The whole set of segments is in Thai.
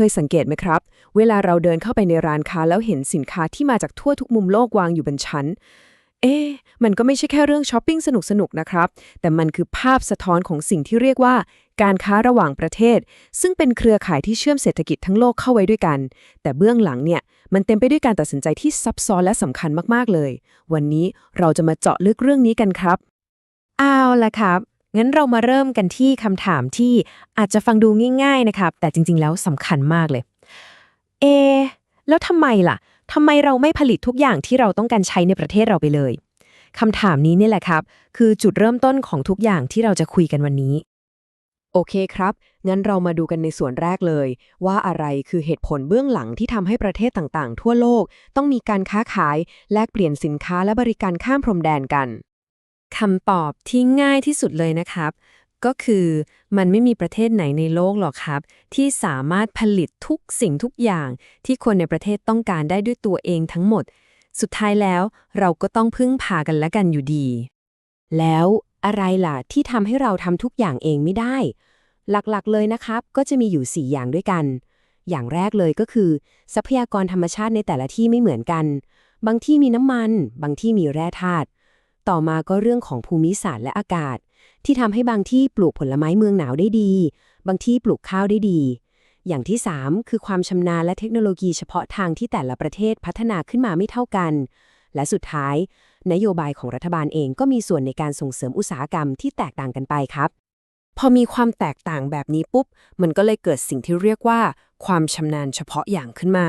เคยสังเกตไหมครับ เวลาเราเดินเข้าไปในร้านค้าแล้วเห็นสินค้าที่มาจากทั่วทุกมุมโลกวางอยู่บนชั้น เอ๊ะมันก็ไม่ใช่แค่เรื่องช้อปปิ้งสนุกๆนะครับ แต่มันคือภาพสะท้อนของสิ่งที่เรียกว่า การค้าระหว่างประเทศ ซึ่งเป็นเครือข่ายที่เชื่อมเศรษฐกิจทั้งโลกเข้าไว้ด้วยกัน แต่เบื้องหลังเนี่ยมันเต็มไปด้วยการตัดสินใจที่ซับซ้อนและสำคัญมากๆเลย วันนี้เราจะมาเจาะลึกเรื่องนี้กันครับ เอาละครับ งั้นเรามาเริ่มกันที่คำถามที่อาจจะฟังดูง่าย ๆนะครับ แต่จริง ๆ แล้วสำคัญมากเลย เอ แล้วทำไมล่ะทำไมเราไม่ผลิตทุกอย่างที่เราต้องการใช้ในประเทศเราไปเลยคำถามนี้นี่แหละครับ คือจุดเริ่มต้นของทุกอย่างที่เราจะคุยกันวันนี้ โอเคครับ งั้นเรามาดูกันในส่วนแรกเลย ว่าอะไรคือเหตุผลเบื้องหลังที่ทำให้ประเทศต่างๆ ทั่วโลก ต้องมีการค้าขาย แลกเปลี่ยนสินค้าและบริการข้ามพรมแดนกัน คำตอบที่ง่ายที่สุดเลยนะครับ ก็คือมันไม่มีประเทศไหนในโลกหรอกครับ ที่สามารถผลิตทุกสิ่งทุกอย่าง ที่คนในประเทศต้องการได้ด้วยตัวเองทั้งหมด สุดท้ายแล้วเราก็ต้องพึ่งพากันและกันอยู่ดี แล้วอะไรล่ะที่ทำให้เราทำทุกอย่างเองไม่ได้ หลักๆเลยนะครับ ก็จะมีอยู่ 4 อย่างด้วยกัน อย่างแรกเลยก็คือ ทรัพยากรธรรมชาติในแต่ละที่ไม่เหมือนกัน บางที่มีน้ำมัน บางที่มีแร่ธาตุ ต่อมาก็เรื่องของภูมิศาสตร์และอากาศ ที่ทำให้บางที่ปลูกผลไม้เมืองหนาวได้ดี บางที่ปลูกข้าวได้ดี อย่างที่ 3 คือความชำนาญและเทคโนโลยีเฉพาะทางที่แต่ละประเทศพัฒนาขึ้นมาไม่เท่ากัน และสุดท้าย นโยบายของรัฐบาลเองก็มีส่วนในการส่งเสริมอุตสาหกรรมที่แตกต่างกันไปครับ พอมีความแตกต่างแบบนี้ปุ๊บ มันก็เลยเกิดสิ่งที่เรียกว่า ความชำนาญเฉพาะอย่างขึ้นมา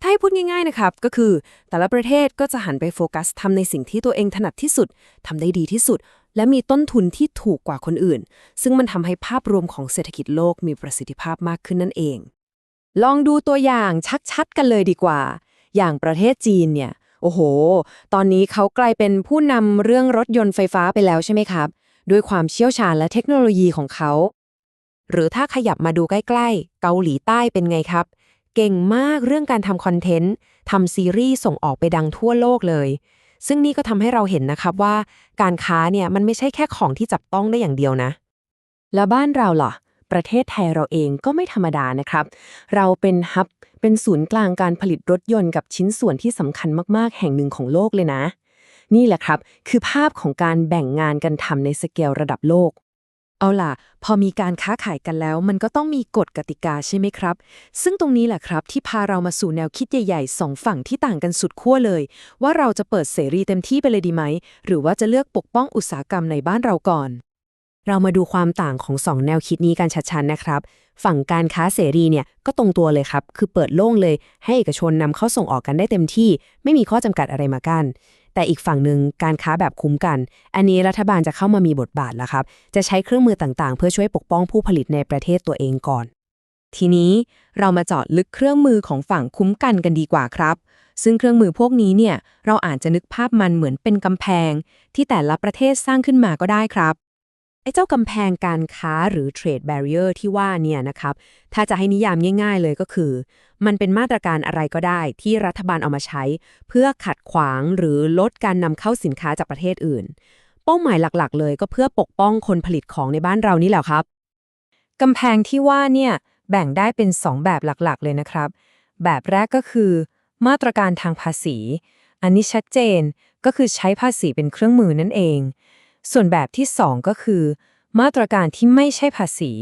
ถ้าให้พูดง่ายๆนะครับ ก็คือ แต่ละประเทศก็จะหันไปโฟกัสทำในสิ่งที่ตัวเองถนัดที่สุดทำได้ดีที่สุด และมีต้นทุนที่ถูกกว่าคนอื่น ซึ่งมันทำให้ภาพรวมของเศรษฐกิจโลกมีประสิทธิภาพมากขึ้นนั่นเอง ลองดูตัวอย่างชัดๆกันเลยดีกว่า อย่างประเทศจีนเนี่ย โอ้โห ตอนนี้เขากลายเป็นผู้นำเรื่องรถยนต์ไฟฟ้าไปแล้วใช่ไหมครับ ด้วยความเชี่ยวชาญและเทคโนโลยีของเขา หรือถ้าขยับมาดูใกล้ๆ เกาหลีใต้เป็นไงครับ เก่งมากเรื่องการทำคอนเทนต์ทำซีรีส์ส่งออกไปดังทั่วโลกเลย ซึ่งนี่ก็ทำให้เราเห็นนะครับว่า การค้าเนี่ยมันไม่ใช่แค่ของที่จับต้องได้อย่างเดียวนะ แล้วบ้านเราล่ะประเทศไทยเราเองก็ไม่ธรรมดานะครับ เราเป็นฮับ เป็นศูนย์กลางการผลิตรถยนต์กับชิ้นส่วนที่สำคัญมากๆ แห่งหนึ่งของโลกเลยนะ นี่แหละครับ คือภาพของการแบ่งงานกันทำในสเกลระดับโลก เอาล่ะ พอมีการค้าขายกันแล้ว มันก็ต้องมีกฎกติกาใช่ไหมครับ ซึ่งตรงนี้แหละครับที่พาเรามาสู่แนวคิดใหญ่ๆสองฝั่งที่ต่างกันสุดขั้วเลย ว่าเราจะเปิดเสรีเต็มที่ไปเลยดีไหม หรือว่าจะเลือกปกป้องอุตสาหกรรมในบ้านเราก่อน เรามาดูความต่างของสองแนวคิดนี้กันชัดๆนะครับ ฝั่งการค้าเสรีเนี่ยก็ตรงตัวเลยครับ คือเปิดโล่งเลย ให้เอกชนนำเข้าส่งออกกันได้เต็มที่ ไม่มีข้อจำกัดอะไรมากัน้น แต่อีกฝั่งหนึ่งการค้าแบบคุ้มกัน อันนี้รัฐบาลจะเข้ามามีบทบาทแล้วครับ จะใช้เครื่องมือต่างๆ เพื่อช่วยปกป้องผู้ผลิตในประเทศตัวเองก่อน ทีนี้เรามาเจาะลึกเครื่องมือของฝั่งคุ้มกันกันดีกว่าครับ ซึ่งเครื่องมือพวกนี้เนี่ยเราอาจจะนึกภาพมันเหมือนเป็นกำแพง ที่แต่ละประเทศสร้างขึ้นมาก็ได้ครับ ไอ้เจ้ากำแพงการค้าหรือ trade barrier ที่ว่าเนี่ยนะครับ ถ้าจะให้นิยามง่าย ๆ เลยก็คือ มันเป็นมาตรการอะไรก็ได้ที่รัฐบาลเอามาใช้ เพื่อขัดขวางหรือลดการนำเข้าสินค้าจากประเทศอื่น เป้าหมายหลักๆ เลยก็เพื่อปกป้องคนผลิตของในบ้านเรานี่แหละครับกำแพงที่ว่าเนี่ยแบ่งได้เป็น 2 แบบหลักๆ เลยนะครับ แบบแรกก็คือ มาตรการทางภาษี อันนี้ชัดเจนก็คือใช้ภาษีเป็นเครื่องมือนั่นเอง ส่วนแบบที่ 2 ก็คือ มาตรการที่ไม่ใช่ภาษี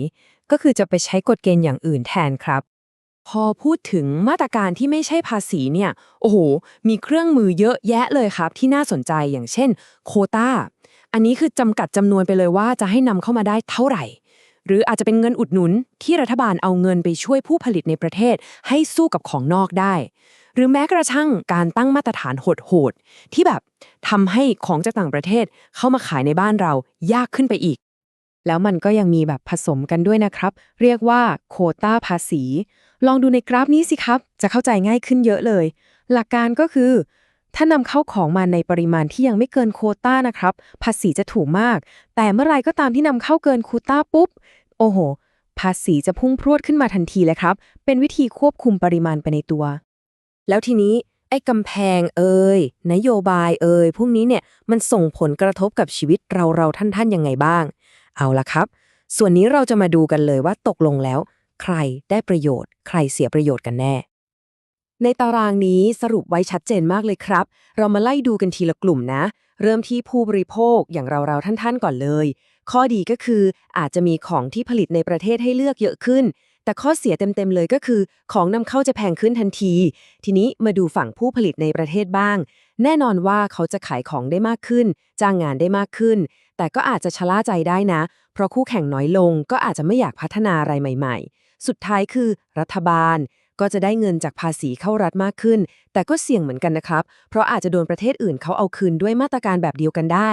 ก็คือจะไปใช้กฎเกณฑ์อย่างอื่นแทนครับ พอพูดถึงมาตรการที่ไม่ใช่ภาษีเนี่ย โอ้โห มีเครื่องมือเยอะแยะเลยครับ ที่น่าสนใจอย่างเช่น โคตาอันนี้คือจำกัดจำนวนไปเลยว่าจะให้นำเข้ามาได้เท่าไหร่ หรืออาจจะเป็นเงินอุดหนุนที่รัฐบาลเอาเงินไปช่วยผู้ผลิตในประเทศ ให้สู้กับของนอกได้ หรือแม้กระทั่งการตั้งมาตรฐานโหดๆที่แบบทำให้ของจากต่างประเทศเข้ามาขายในบ้านเรายากขึ้นไปอีก แล้วมันก็ยังมีแบบผสมกันด้วยนะครับ เรียกว่าโคต้าภาษี ลองดูในกราฟนี้สิครับ จะเข้าใจง่ายขึ้นเยอะเลย หลักการก็คือ ถ้านำเข้าของมาในปริมาณที่ยังไม่เกินโคต้านะครับ ภาษีจะถูกมาก แต่เมื่อไรก็ตามที่นำเข้าเกินโคต้าปุ๊บ โอ้โหภาษีจะพุ่งพรวดขึ้นมาทันทีเลยครับ เป็นวิธีควบคุมปริมาณไปในตัว แล้วทีนี้ไอ้กำแพงเอ่ยนโยบายเอ่ยพวกนี้เนี่ยมันส่งผลกระทบกับชีวิตเราเราท่านท่านยังไงบ้าง เอาละครับ ส่วนนี้เราจะมาดูกันเลยว่าตกลงแล้ว ใครได้ประโยชน์ ใครเสียประโยชน์กันแน่ ในตารางนี้สรุปไว้ชัดเจนมากเลยครับ เรามาไล่ดูกันทีละกลุ่มนะ เริ่มที่ผู้บริโภคอย่างเราๆท่านๆก่อนเลย ข้อดีก็คืออาจจะมีของที่ผลิตในประเทศให้เลือกเยอะขึ้น แต่ข้อเสียเต็มๆเลยก็คือ ของนำเข้าจะแพงขึ้นทันที ทีนี้มาดูฝั่งผู้ผลิตในประเทศบ้าง แน่นอนว่าเขาจะขายของได้มากขึ้น จ้างงานได้มากขึ้น แต่ก็อาจจะชะล่าใจได้นะ เพราะคู่แข่งน้อยลง ก็อาจจะไม่อยากพัฒนาอะไรใหม่ ๆ สุดท้ายคือ รัฐบาลก็จะได้เงินจากภาษีเข้ารัฐมากขึ้น แต่ก็เสี่ยงเหมือนกันนะครับ เพราะอาจจะโดนประเทศอื่นเขาเอาคืนด้วยมาตรการแบบเดียวกันได้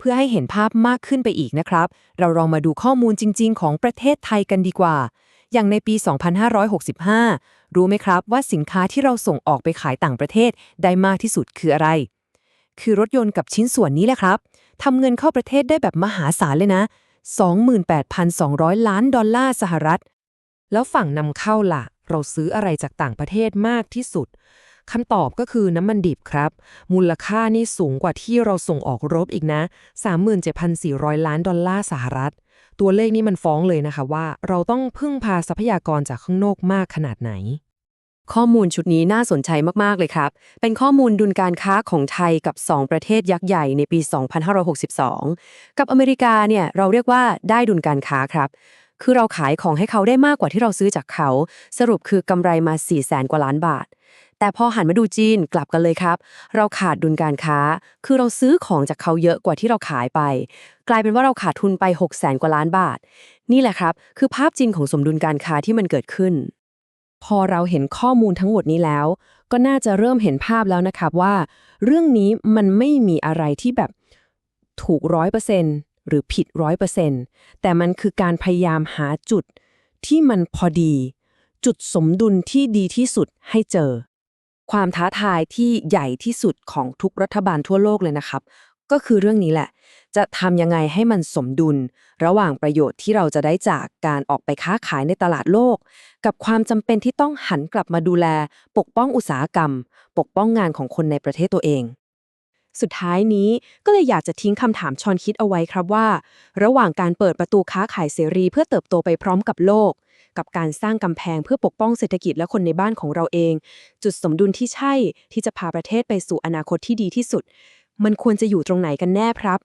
เพื่อให้เห็นภาพมากขึ้นไปอีกนะครับ เราลองมาดูข้อมูลจริง ๆ ของประเทศไทยกันดีกว่า อย่างในปี 2565 รู้ไหมครับว่าสินค้าที่เราส่งออกไปขายต่างประเทศได้มากที่สุดคืออะไร คือรถยนต์กับชิ้นส่วนนี้แหละครับทำเงินเข้าประเทศได้แบบมหาศาลเลยนะ 28,200 ล้านดอลลาร์สหรัฐ แล้วฝั่งนำเข้าล่ะ เราซื้ออะไรจากต่างประเทศมากที่สุด คำตอบก็คือน้ำมันดิบครับ มูลค่านี่สูงกว่าที่เราส่งออกรบอีกนะ 37,400 ล้านดอลลาร์สหรัฐ ตัวเลขนี้มันฟ้องเลยนะคะว่า เราต้องพึ่งพาทรัพยากรจากข้างนอกมากขนาดไหน ข้อมูลชุดนี้น่าสนใจมาก ๆ เลยครับ เป็นข้อมูลดุลการค้าของไทยกับ 2 ประเทศยักษ์ใหญ่ในปี 2562 กับอเมริกาเนี่ยเราเรียกว่าได้ดุลการค้าครับคือเราขายของให้เขาได้มากกว่าที่เราซื้อจากเขา สรุปคือกำไรมา4 0 0แสนกว่าล้านบาท แต่พอหันมาดูจีนกลับกันเลยครับ เราขาดดุลการค้า คือเราซื้อของจากเขาเยอะกว่าที่เราขายไป กลายเป็นว่าเราขาดทุนไป 6 0แสนกว่าล้านบาท นี่แหละครับ คือภาพจริงของสมดุลการค้าที่มันเกิดขึ้น พอเราเห็นข้อมูลทั้งหมดนี้แล้ว ก็น่าจะเริ่มเห็นภาพแล้วนะครับว่า เรื่องนี้มันไม่มีอะไรที่แบบถูกร้อยเปอร์เซ็นต์หรือผิดร้อยเปอร์เซ็นต์แต่มันคือการพยายามหาจุดที่มันพอดี จุดสมดุลที่ดีที่สุดให้เจอ ความท้าทายที่ใหญ่ที่สุดของทุกรัฐบาลทั่วโลกเลยนะครับ ก็คือเรื่องนี้แหละ จะทำยังไงให้มันสมดุล ระหว่างประโยชน์ที่เราจะได้จากการออกไปค้าขายในตลาดโลก กับความจำเป็นที่ต้องหันกลับมาดูแล ปกป้องอุตสาหกรรม ปกป้องงานของคนในประเทศตัวเอง สุดท้ายนี้ก็เลยอยากจะทิ้งคำถามชอนคิดเอาไว้ครับว่า ระหว่างการเปิดประตูค้าขายเสรีเพื่อเติบโตไปพร้อมกับโลก กับการสร้างกำแพงเพื่อปกป้องเศรษฐกิจและคนในบ้านของเราเอง จุดสมดุลที่ใช่ที่จะพาประเทศไปสู่อนาคตที่ดีที่สุด มันควรจะอยู่ตรงไหนกันแน่ครับ